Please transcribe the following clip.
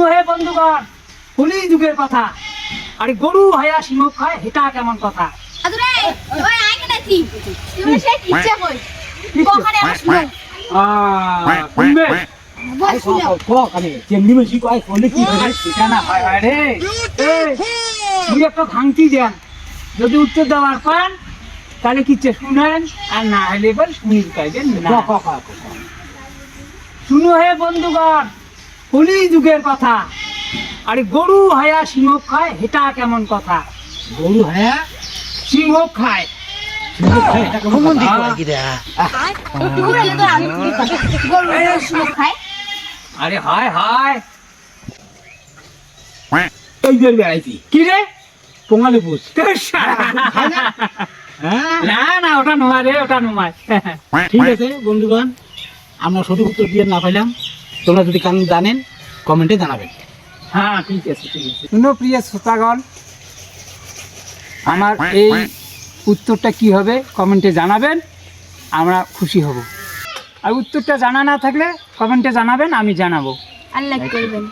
শুনো হে বন্ধুগণ কলি যুগের কথা। আরে গরু হায়া সিংহ খায় হেটা কেমন কথা? আদুরে ওই আই কেনাছি তুমি সেই কই কোখানে কি হয় হয় হয় একটা ভাঙতি দেন। যদি উত্তর দেওয়ার পান তাহলে কিচ্ছে শুনেন? আর না হলে এবার শুনি শুনো হে বন্ধুগণ কলি যুগের কথা। আরে গরু হায়া সিংহ খায় হেটা কেমন কথা? গরু হ্যাঁ সিংহ খায়। কি রে? আরে হায় এই যে বেড়াইছি। কি রে? পোঙালে পুষ। না না ওটা নয় রে ওটা নয়। ঠিক আছে বন্ধুগণ আমরা সঠিক উত্তর দিয়ে না পাইলাম। তোমরা যদি কারণ জানেন কমেন্টে জানাবেন। হ্যাঁ ঠিক আছে ঠিক আছে। শুনো প্রিয় শ্রোতাগণ আমার এই উত্তরটা কি হবে কমেন্টে জানাবেন আমরা খুশি হব। আর উত্তরটা জানা না থাকলে কমেন্টে জানাবেন আমি জানাব। আল্লাহ করবেন।